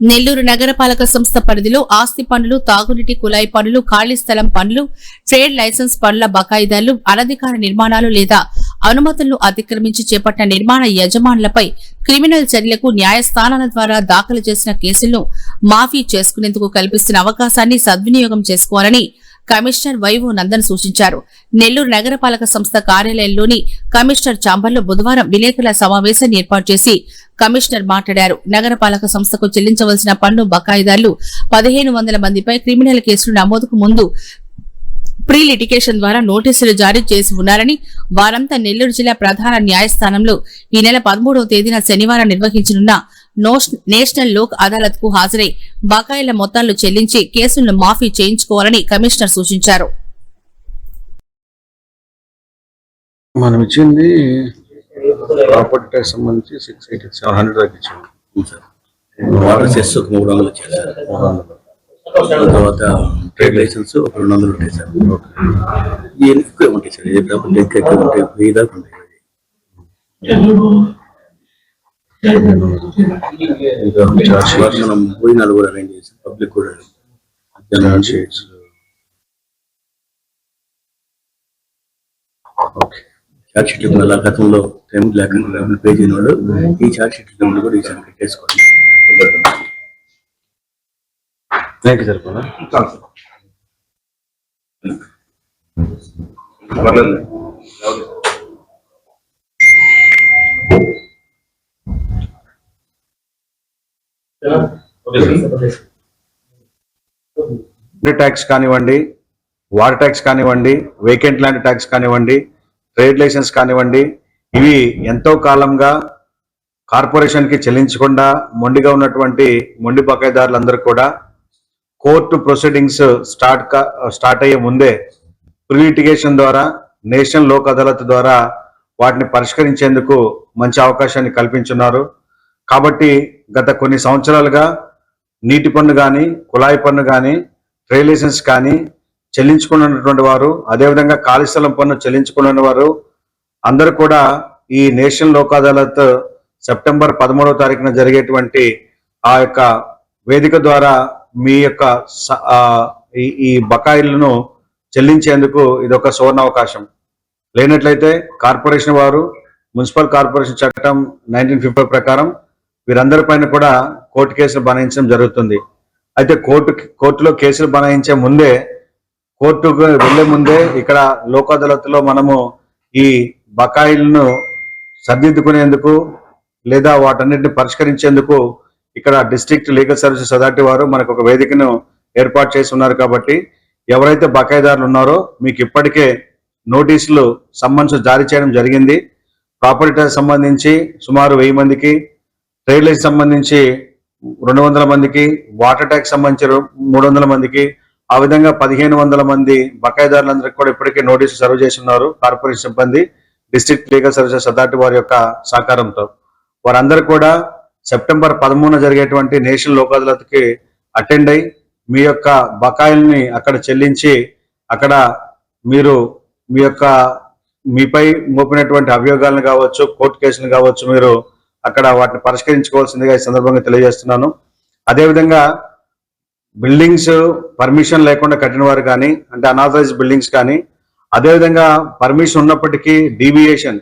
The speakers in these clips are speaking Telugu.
నెల్లూరు నగరపాలక సంస్థ పరిధిలో ఆస్తి పనులు తాగునీటి కుళాయి పనులు ఖాళీ స్థలం పనులు ట్రేడ్ లైసెన్స్ పనుల బకాయిదారులు అనధికార నిర్మాణాలు లేదా అనుమతులను అతిక్రమించి చేపట్టిన నిర్మాణ యజమానులపై క్రిమినల్ చర్యలకు న్యాయస్థానాల ద్వారా దాఖలు చేసిన కేసులను మాఫీ చేసుకునేందుకు కల్పిస్తున్న అవకాశాన్ని సద్వినియోగం చేసుకోవాలని కమిషనర్ వైవో నందన్ సూచించారు. నెల్లూరు నగరపాలక సంస్థ కార్యాలయంలోని కమిషనర్ చాంబర్లో బుధవారం విలేకరుల సమావేశాన్ని ఏర్పాటు చేసి కమిషనర్ మాట్లాడారు. నగరపాలక సంస్థకు చెల్లించవలసిన పన్ను బకాయిదారులు పదిహేను వందల మందిపై క్రిమినల్ కేసులు నమోదుకు ముందు ప్రీలిటికేషన్ ద్వారా నోటీసులు జారీ చేసి ఉన్నారని వారంతా నెల్లూరు జిల్లా ప్రధాన న్యాయస్థానంలో ఈ నెల పదమూడవ తేదీన శనివారం నిర్వహించనున్న నేషనల్ లోక్ అదాలత్కు హాజరై బకాయిల మొత్తాలను చెల్లించి కేసులను మాఫీ చేయించుకోవాలని కమిషనర్ సూచించారు. మనం ఇచ్చింది ప్రాపర్టీ ట్యాక్స్ సంబంధించి సిక్స్ ఎయిటీ సెవెన్ హండ్రెడ్ దాకా ఇచ్చాము. సార్. వాటర్ సెస్ ఒక మూడు వందలు వచ్చాయి సార్. తర్వాత ట్రేడ్ లైసెన్స్ ఒక రెండు వందలు ఉంటాయి సార్. ఎక్కువ ఉంటాయి సార్. ఏ ప్రాపర్టీ ఎక్కువ ఎక్కువ ఉంటాయి వెయ్యి దాకా ఉంటాయి. మనం పోయి నలుగురు అరేంజ్ చేసి పబ్లిక్ కూడా charge sheets okay charge sheet మళ్ళీ గతంలో టైం లేకుండా పే చేయని వాళ్ళు ఈ చార్జ్ షీట్ కూడా ఈసారి కట్టేసుకోండి థ్యాంక్ యూ సార్ సరిపోనా ట్యాక్స్ కానివ్వండి వాటర్ ట్యాక్స్ కానివ్వండి వేకెంట్ ల్యాండ్ ట్యాక్స్ కానివ్వండి ట్రేడ్ లైసెన్స్ కానివ్వండి ఇవి ఎంతో కాలంగా కార్పొరేషన్కి చెల్లించకుండా మొండిగా ఉన్నటువంటి మొండి బకాయిదారులందరూ కూడా కోర్టు ప్రొసీడింగ్స్ స్టార్ట్ స్టార్ట్ అయ్యే ముందే ప్రిలిటిగేషన్ ద్వారా నేషనల్ లోక్ అదాలత్ ద్వారా వాటిని పరిష్కరించేందుకు మంచి అవకాశాన్ని కల్పించున్నారు. కాబట్టి గత కొన్ని సంవత్సరాలుగా నీటి పన్ను కానీ కుళాయి పన్ను కానీ ట్రేడ్ లైసెన్స్ కానీ చెల్లించుకున్నటువంటి వారు అదేవిధంగా ఖాళీ స్థలం పన్ను చెల్లించుకున్న వారు అందరూ కూడా ఈ నేషనల్ లోక్ అదాలత్ సెప్టెంబర్ పదమూడవ తారీఖున జరిగేటువంటి ఆ యొక్క వేదిక ద్వారా మీ యొక్క స- ఈ ఈ బకాయిలను చెల్లించేందుకు ఇది ఒక సువర్ణ అవకాశం లేనట్లయితే కార్పొరేషన్ వారు మున్సిపల్ కార్పొరేషన్ చట్టం నైన్టీన్ ఫిఫ్టీ ప్రకారం వీరందరి పైన కూడా కోర్టు కేసులు బనాయించడం జరుగుతుంది. అయితే కోర్టు కోర్టులో కేసులు బనాయించే ముందే కోర్టుకు వెళ్ళే ముందే ఇక్కడ లోక్ అదాలత్లో మనము ఈ బకాయిలను సర్దిద్దుకునేందుకు లేదా వాటన్నిటిని పరిష్కరించేందుకు ఇక్కడ డిస్ట్రిక్ట్ లీగల్ సర్వీసెస్ అథారిటీ వారు మనకు ఒక వేదికను ఏర్పాటు చేసి ఉన్నారు కాబట్టి ఎవరైతే బకాయిదారులు ఉన్నారో మీకు ఇప్పటికే నోటీసులు సంబంధించి జారీ చేయడం జరిగింది. ప్రాపర్టీ సంబంధించి సుమారు వెయ్యి మందికి రైల్వేకి సంబంధించి రెండు వందల మందికి వాటర్ ట్యాక్స్ సంబంధించి మూడు వందల మందికి ఆ విధంగా పదిహేను వందల మంది బకాయిదారులందరికీ కూడా ఇప్పటికే నోటీసు సర్వ్ చేసి ఉన్నారు కార్పొరేషన్ సిబ్బంది డిస్ట్రిక్ట్ లీగల్ సర్వీసెస్ అథారిటీ వారి యొక్క సహకారంతో. వారందరూ కూడా సెప్టెంబర్ పదమూడున జరిగేటువంటి నేషనల్ లోక్ అదాలత్కి అటెండ్ అయి మీ యొక్క బకాయిల్ని అక్కడ చెల్లించి అక్కడ మీరు మీ యొక్క మీపై మోపినటువంటి అభియోగాలను కావచ్చు కోర్టు కేసులు కావచ్చు మీరు అక్కడ వాటిని పరిష్కరించుకోవాల్సిందిగా ఈ సందర్భంగా తెలియజేస్తున్నాను. అదేవిధంగా బిల్డింగ్స్ పర్మిషన్ లేకుండా కట్టిన వారు కానీ అంటే అనాథరైజ్ బిల్డింగ్స్ కానీ అదేవిధంగా పర్మిషన్ ఉన్నప్పటికీ డీవియేషన్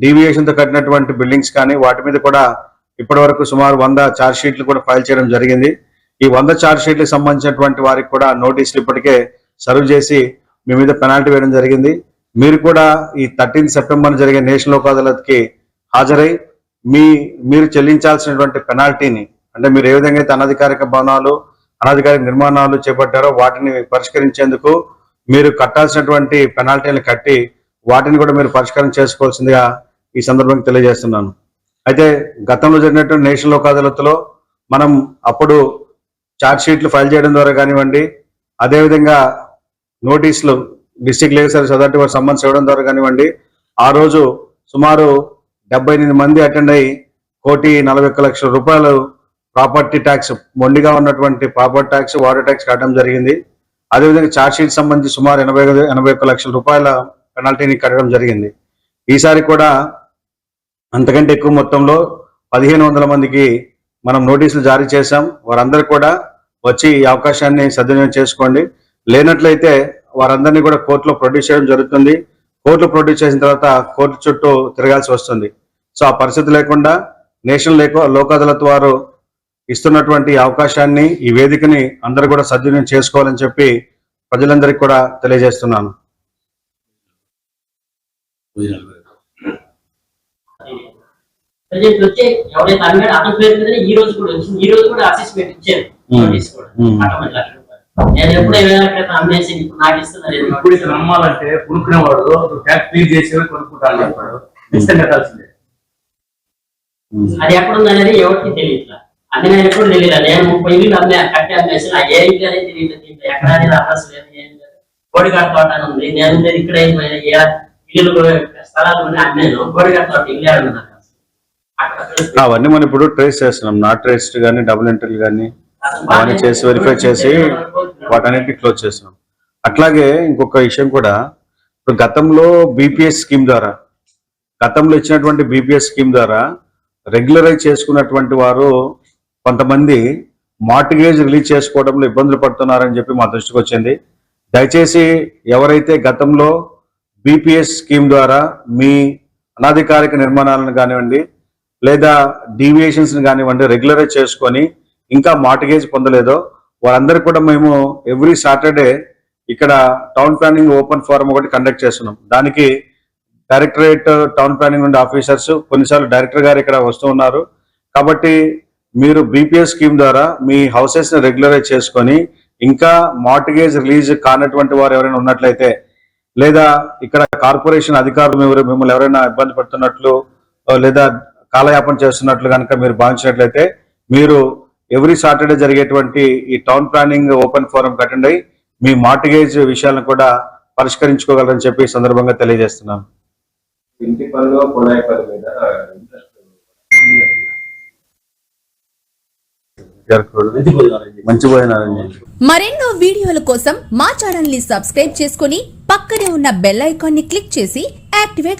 డీవియేషన్తో కట్టినటువంటి బిల్డింగ్స్ కానీ వాటి మీద కూడా ఇప్పటి వరకు సుమారు వంద ఛార్జ్ షీట్లు కూడా ఫైల్ చేయడం జరిగింది. ఈ వంద ఛార్జ్ షీట్లకు సంబంధించినటువంటి వారికి కూడా నోటీసులు ఇప్పటికే సర్వ్ చేసి మీ మీద పెనాల్టీ వేయడం జరిగింది. మీరు కూడా ఈ థర్టీన్ సెప్టెంబర్ జరిగే నేషనల్ లోక్ హాజరై మీ మీరు చెల్లించాల్సినటువంటి పెనాల్టీని అంటే మీరు ఏ విధంగా అయితే అనధికారిక భవనాలు అనధికారిక నిర్మాణాలు చేపట్టారో వాటిని పరిష్కరించేందుకు మీరు కట్టాల్సినటువంటి పెనాల్టీని కట్టి వాటిని కూడా మీరు పరిష్కారం చేసుకోవాల్సిందిగా ఈ సందర్భంగా తెలియజేస్తున్నాను. అయితే గతంలో జరిగినటువంటి నేషనల్ లోక్ అదాలత్లో మనం అప్పుడు ఛార్జ్ షీట్లు ఫైల్ చేయడం ద్వారా కానివ్వండి అదేవిధంగా నోటీసులు డిస్టిక్ లీగల్ సర్వీస్ అథారిటీ వారు సంబంధించి ఇవ్వడం ద్వారా కానివ్వండి ఆ రోజు సుమారు డెబ్బై ఎనిమిది మంది అటెండ్ అయ్యి కోటి నలభై ఒక్క లక్షల రూపాయలు ప్రాపర్టీ ట్యాక్స్ మొండిగా ఉన్నటువంటి ప్రాపర్టీ ట్యాక్స్ వాటర్ ట్యాక్స్ కట్టడం జరిగింది. అదేవిధంగా ఛార్జ్ షీట్ సంబంధించి సుమారు ఎనభై ఎనభై ఒక్క లక్షల రూపాయల పెనాల్టీని కట్టడం జరిగింది. ఈసారి కూడా అంతకంటే ఎక్కువ మొత్తంలో పదిహేను వందల మందికి మనం నోటీసులు జారీ చేశాం. వారందరూ కూడా వచ్చి ఈ అవకాశాన్ని సద్వినియోగం చేసుకోండి. లేనట్లయితే వారందరినీ కూడా కోర్టులో ప్రొడ్యూస్ చేయడం జరుగుతుంది. కోర్టులో ప్రొడ్యూస్ చేసిన తర్వాత కోర్టు చుట్టూ తిరగాల్సి వస్తుంది. సో ఆ పరిస్థితి లేకుండా నేషనల్ లేకో అదాలత్ వారు ఇస్తున్నటువంటి అవకాశాన్ని ఈ వేదికని అందరూ కూడా సద్వినియోగం చేసుకోవాలని చెప్పి ప్రజలందరికీ కూడా తెలియజేస్తున్నాను. ఎవరైతే ఈ రోజు కూడా ఈ రోజు కూడా అసెస్మెంట్ ఇచ్చారు. నేను ఎప్పుడు అమ్మేసి నాకు ఇస్తున్నారు ఇప్పుడు ఇతను నమ్మాలంటే కొనుక్కునేవాడు క్లియర్ చేసేవాడు కొనుక్కుంటాను చెప్పాడు. ఖచ్చితంగా కట్టాల్సిందే అది ఎక్కడ ఉంది అనేది ఎవరికి తెలియట్లా. అది నేను ఎప్పుడు తెలియదు నేను ముప్పై ఇల్లు అమ్మే కట్టి అమ్మేసి నా ఏ ఇల్లు అనేది తెలియదు దీంట్లో. ఎక్కడ అనేది అడ్రస్ లేదు ఏం లేదు. కోడిగాడ తోట అని ఉంది. నేను ఉండేది ఇక్కడ ఇల్లు స్థలాలు ఉన్నాయి అమ్మాను. కోడిగాడ తోట ఇల్లు అవన్నీ మనం ఇప్పుడు ట్రేస్ చేస్తున్నాం. నాట్ ట్రేస్డ్ కానీ డబుల్ ఎంట్రీలు కానీ అవన్నీ చేసి వెరిఫై చేసి వాటన్నిటిని క్లోజ్ చేస్తున్నాం. అట్లాగే ఇంకొక విషయం కూడా ఇప్పుడు గతంలో బీపీఎస్ స్కీమ్ ద్వారా గతంలో ఇచ్చినటువంటి బీపీఎస్ స్కీమ్ ద్వారా రెగ్యులరైజ్ చేసుకున్నటువంటి వారు కొంతమంది మార్టిగేజ్ రిలీజ్ చేసుకోవడంలో ఇబ్బందులు పడుతున్నారని చెప్పి మా దృష్టికి వచ్చింది. దయచేసి ఎవరైతే గతంలో బీపీఎస్ స్కీమ్ ద్వారా మీ అనాధికారిక నిర్మాణాలను కానివ్వండి లేదా డీవియేషన్స్ని కానివ్వండి రెగ్యులరైజ్ చేసుకొని ఇంకా మార్టిగేజ్ పొందలేదో వారందరికీ కూడా మేము ఎవ్రీ సాటర్డే ఇక్కడ టౌన్ ప్లానింగ్ ఓపెన్ ఫోరం ఒకటి కండక్ట్ చేస్తున్నాం. దానికి డైరెక్టరేట్ టౌన్ ప్లానింగ్ నుండి ఆఫీసర్స్ కొన్నిసార్లు డైరెక్టర్ గారు ఇక్కడ వస్తూ ఉన్నారు. కాబట్టి మీరు బీపీఎస్ స్కీమ్ ద్వారా మీ హౌసెస్ని రెగ్యులరైజ్ చేసుకొని ఇంకా మార్టిగేజ్ రిలీజ్ కానటువంటి వారు ఎవరైనా ఉన్నట్లయితే లేదా ఇక్కడ కార్పొరేషన్ అధికారులు ఎవరు మిమ్మల్ని ఎవరైనా ఇబ్బంది పడుతున్నట్లు లేదా కాలయాపన చేస్తున్నట్లు కనుక మీరు భావించినట్లయితే మీరు ఎవ్రీ సాటర్డే జరిగేటువంటి ఈ town planning open forum attend అయ్యి మీ మార్టిగేజ్ విషయాలను కూడా పరిష్కరించుకోగలరని చెప్పి ఈ సందర్భంగా భోజనాలు. మరెన్నో వీడియోల కోసం మా ఛానల్ని సబ్స్క్రైబ్ చేసుకుని పక్కనే ఉన్న బెల్ ఐకాన్ని క్లిక్ చేసి యాక్టివేట్